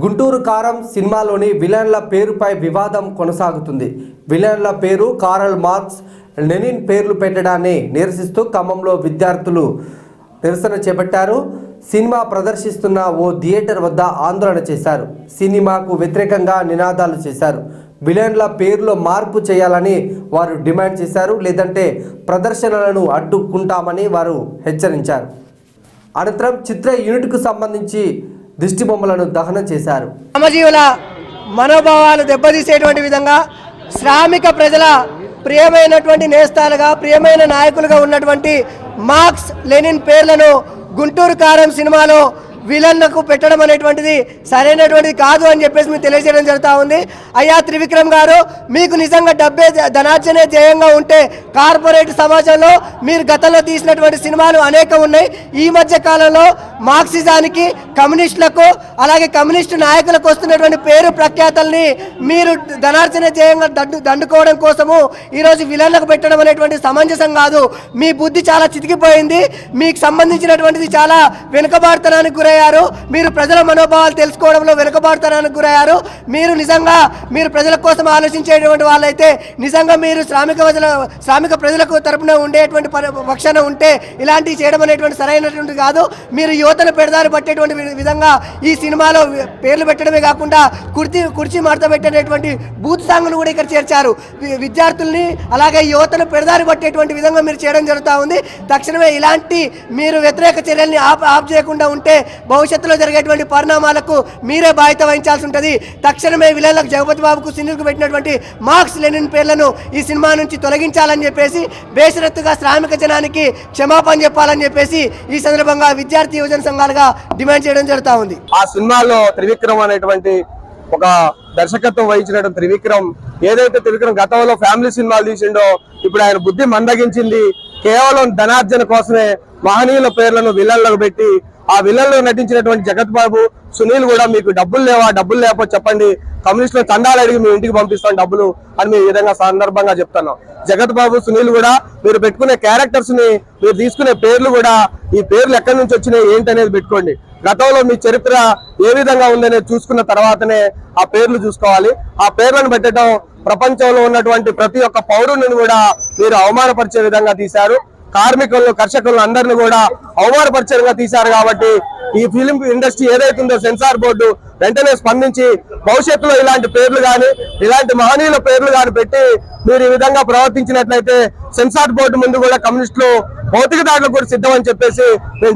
గుంటూరు కారం సినిమాలోని విలన్ల పేరుపై వివాదం కొనసాగుతుంది. విలన్ల పేరు కారల్ మార్క్స్ లెనిన్ పేర్లు పెట్టడాన్ని నిరసిస్తూ ఖమ్మంలో విద్యార్థులు నిరసన చేపట్టారు. సినిమా ప్రదర్శిస్తున్న ఓ థియేటర్ వద్ద ఆందోళన చేశారు. సినిమాకు వ్యతిరేకంగా నినాదాలు చేశారు. విలన్ల పేర్లో మార్పు చేయాలని వారు డిమాండ్ చేశారు. లేదంటే ప్రదర్శనలను అడ్డుకుంటామని వారు హెచ్చరించారు. అనంతరం చిత్ర యూనిట్కు సంబంధించి దిష్టి బొమ్మలను దహనం చేశారు. శ్రమజీవుల మనోభావాలు దెబ్బతీసేటువంటి విధంగా శ్రామిక ప్రజల ప్రియమైనటువంటి నేస్తాలుగా ప్రియమైన నాయకులుగా ఉన్నటువంటి మార్క్స్ లెనిన్ పేర్లను గుంటూరు కారం సినిమాలో విలన్లకు పెట్టడం అనేటువంటిది సరైనటువంటిది కాదు అని చెప్పేసి మీకు తెలియజేయడం జరుగుతూ ఉంది. అయ్యా త్రివిక్రమ్ గారు మీకు నిజంగా డబ్బే ధనార్జనే ధ్యేయంగా ఉంటే కార్పొరేట్ సమాజంలో మీరు గతంలో తీసినటువంటి సినిమాలు అనేక ఉన్నాయి. ఈ మధ్య కాలంలో మార్క్సిజానికి కమ్యూనిస్టులకు అలాగే కమ్యూనిస్టు నాయకులకు వస్తున్నటువంటి పేరు ప్రఖ్యాతల్ని మీరు ధనార్జన ధ్యేయంగా దండు దండుకోవడం కోసము ఈరోజు విలన్లకు పెట్టడం అనేటువంటి సమంజసం కాదు. మీ బుద్ధి చాలా చితికిపోయింది. మీకు సంబంధించినటువంటిది చాలా వెనుకబాటుతనానికి గురయ్యారు. మీరు ప్రజల మనోభావాలు తెలుసుకోవడంలో వెనుకబాటుతనానికి గురయ్యారు. మీరు నిజంగా మీరు ప్రజల కోసం ఆలోచించేటువంటి వాళ్ళైతే నిజంగా మీరు శ్రామిక ప్రజల శ్రామిక ప్రజలకు తరపున ఉండేటువంటి పక్షాన ఉంటే ఇలాంటివి చేయడం అనేటువంటి సరైనటువంటి కాదు. మీరు యువతను పెడదారి పట్టేటువంటి విధంగా ఈ సినిమాలో పేర్లు పెట్టడమే కాకుండా కుర్చీ కుర్చీ మడత పెట్టేటువంటి బూత్ సాంగ్ను కూడా ఇక్కడ చేర్చారు. విద్యార్థుల్ని అలాగే యువతను పెడదారి పట్టేటువంటి విధంగా మీరు చేయడం జరుగుతూ ఉంది. తక్షణమే ఇలాంటి మీరు వ్యతిరేక చర్యల్ని ఆప్ ఆప్ చేయకుండా ఉంటే భవిష్యత్తులో జరిగేటువంటి పరిణామాలకు మీరే బాధ్యత వహించాల్సి ఉంటుంది. తక్షణమే విలన్లకు జగపతి బాబుకు సినిమాకు పెట్టినటువంటి మార్క్స్ లెనిన్ పేర్లను ఈ సినిమా నుంచి తొలగించాలని చెప్పేసి బేషరత్తుగా శ్రామిక జనానికి క్షమాపణ చెప్పాలని చెప్పేసి ఈ సందర్భంగా విద్యార్థి యువజన సంఘాలుగా డిమాండ్ చేయడం జరుగుతూ ఉంది. ఆ సినిమాలో త్రివిక్రమ్ అనేటువంటి ఒక దర్శకత్వం వహించినటువంటి త్రివిక్రమ్ ఏదైతే త్రివిక్రమ్ గతంలో ఫ్యామిలీ సినిమాలు తీసిండో ఇప్పుడు ఆయన బుద్ధి మందగించింది. కేవలం ధనార్జన కోసమే మహనీయుల పేర్లను విలన్లకు పెట్టి ఆ విలన్లో నటించినటువంటి జగత్ బాబు సునీల్ కూడా మీకు డబ్బులు లేవా డబ్బులు లేకపోతే చెప్పండి. కమ్యూనిస్టులు చందాలు అడిగి మీ ఇంటికి పంపిస్తాం డబ్బులు అని మేము ఈ విధంగా సందర్భంగా చెప్తున్నాం. జగత్ బాబు సునీల్ కూడా మీరు పెట్టుకునే క్యారెక్టర్స్ని మీరు తీసుకునే పేర్లు కూడా ఈ పేర్లు ఎక్కడి నుంచి వచ్చినాయి ఏంటి అనేది పెట్టుకోండి. గతంలో మీ చరిత్ర ఏ విధంగా ఉందనేది చూసుకున్న తర్వాతనే ఆ పేర్లు చూసుకోవాలి. ఆ పేర్లను పెట్టడం ప్రపంచంలో ఉన్నటువంటి ప్రతి ఒక్క పౌరుని కూడా మీరు అవమానపరిచే విధంగా తీశారు. కార్మికులను కర్షకులను అందరిని కూడా అవమానపరిచయంగా తీశారు కాబట్టి ఈ ఫిలిం ఇండస్ట్రీ ఏదైతుందో సెన్సార్ బోర్డు వెంటనే స్పందించి భవిష్యత్తులో ఇలాంటి పేర్లు గాని ఇలాంటి మహనీయుల పేర్లు కానీ పెట్టి మీరు ఈ విధంగా ప్రవర్తించినట్లయితే సెన్సార్ బోర్డు ముందు కూడా కమ్యూనిస్టులు భౌతిక దాడులకు కూడా సిద్ధం అని చెప్పేసి మేము